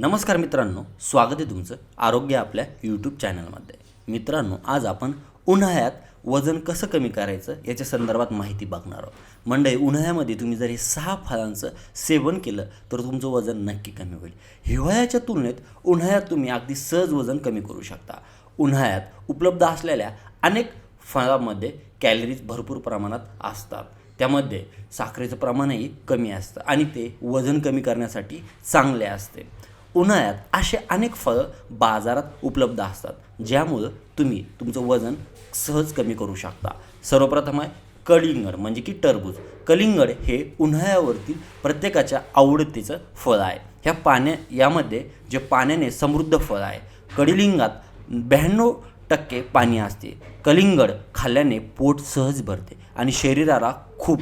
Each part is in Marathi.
नमस्कार मित्रांनो स्वागत आहे तुमचं आरोग्य आपल्या यूट्यूब चॅनलमध्ये मित्रांनो आज आपण उन्हाळ्यात वजन कसं कमी करायचं याच्या संदर्भात माहिती बघणार आहोत. मंडळी उन्हाळ्यामध्ये तुम्ही जर हे सहा फळांचं सेवन केलं तर तुमचं वजन नक्की कमी होईल. हिवाळ्याच्या तुलनेत उन्हाळ्यात तुम्ही अगदी सहज वजन कमी करू शकता. उन्हाळ्यात उपलब्ध असलेल्या अनेक फळामध्ये कॅलरीज भरपूर प्रमाणात असतात. त्यामध्ये साखरेचं प्रमाणही कमी असतं आणि ते वजन कमी करण्यासाठी चांगले असते. उन्हाळ्यात असे अनेक फळं बाजारात उपलब्ध असतात ज्यामुळं तुम्ही तुमचं वजन सहज कमी करू शकता. सर्वप्रथम आहे कलिंगड म्हणजे की टरबूज. कलिंगड हे उन्हाळ्यावरती प्रत्येकाच्या आवडतीचं फळ आहे. ह्या पाण्या यामध्ये जे पाण्याने समृद्ध फळ आहे कडलिंगात ब्याण्णव टक्के पाणी असते. कलिंगड खाल्ल्याने पोट सहज भरते आणि शरीराला खूप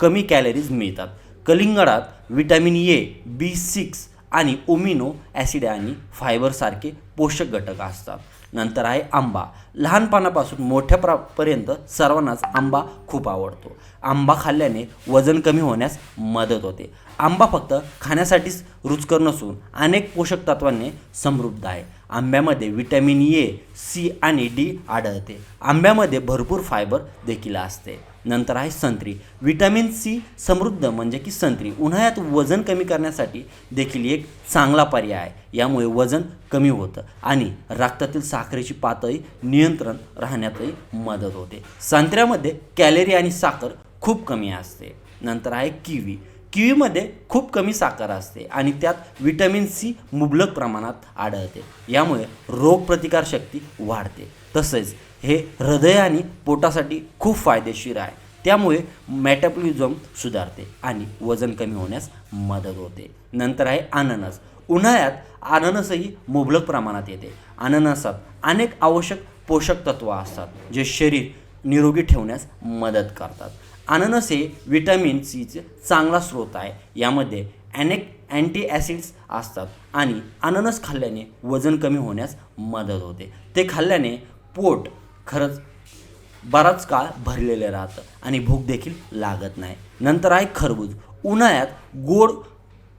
कमी कॅलरीज मिळतात. कलिंगडात विटॅमिन ए बी सिक्स आणि ओमिनो ॲसिड आणि फायबरसारखे पोषक घटक असतात. नंतर आहे आंबा. लहानपणापासून मोठ्या प्रा पर्यंत सर्वांनाच आंबा खूप आवडतो. आंबा खाल्ल्याने वजन कमी होण्यास मदत होते. आंबा फक्त खाण्यासाठीच रुचकर नसून अनेक पोषक तत्वांनी समृद्ध आहे. आंब्यामध्ये विटॅमिन ए सी आणि डी आढळते. आंब्यामध्ये भरपूर फायबर देखील असते. नंतर आहे संत्री. विटॅमिन सी समृद्ध म्हणजे की संत्री. उन्हाळ्यात वजन कमी करण्यासाठी देखील एक चांगला पर्याय आहे. यामुळे वजन कमी होतं आणि रक्तातील साखरेची पातळी नियंत्रण राहण्यातही मदत होते. संत्र्यामध्ये कॅलरी आणि साखर खूप कमी असते. नंतर आहे किवी. किवीमध्ये खूप कमी साखर असते आणि त्यात विटॅमिन सी मुबलक प्रमाणात आढळते. यामुळे रोगप्रतिकारशक्ती वाढते. तसेच हे हृदय आणि पोटासाठी खूप फायदेशीर आहे. त्यामुळे मेटाबॉलिझम सुधारते आणि वजन कमी होण्यास मदत होते. नंतर आहे अननस. उन्हाळ्यात अननसही मुबलक प्रमाणात येते. अननसात अनेक आवश्यक पोषक तत्व असतात जे शरीर निरोगी ठेवण्यास मदत करतात. अननस हे विटॅमिन सीचे चांगला स्रोत आहे. यामध्ये अनेक अँटी ॲसिड्स असतात आणि अननस खाल्ल्याने वजन कमी होण्यास मदत होते. ते खाल्ल्याने पोट खरंच बराच काळ भरलेले राहतं आणि भूक देखील लागत नाही. नंतर आहे खरबूज. उन्हाळ्यात गोड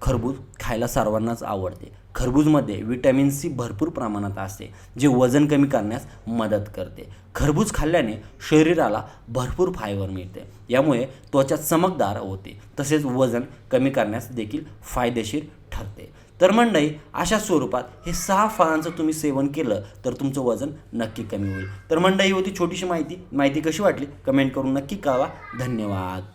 खरबूज खायला सर्वांनाच आवडते. खरबूजमध्ये विटॅमिन सी भरपूर प्रमाणात असते जे वजन कमी करण्यास मदत करते. खरबूज खाल्ल्याने शरीराला भरपूर फायबर मिळते यामुळे त्वचा चमकदार होते. तसेच वजन कमी करण्यास देखील फायदेशीर ठरते. तर मंडई अशा स्वरूपात हे सहा फळांचं तुम्ही सेवन केलं तर तुमचं वजन नक्की कमी होईल. तर मंडई होती छोटीशी माहिती. माहिती कशी वाटली? कमेंट करून नक्की कळवा. धन्यवाद.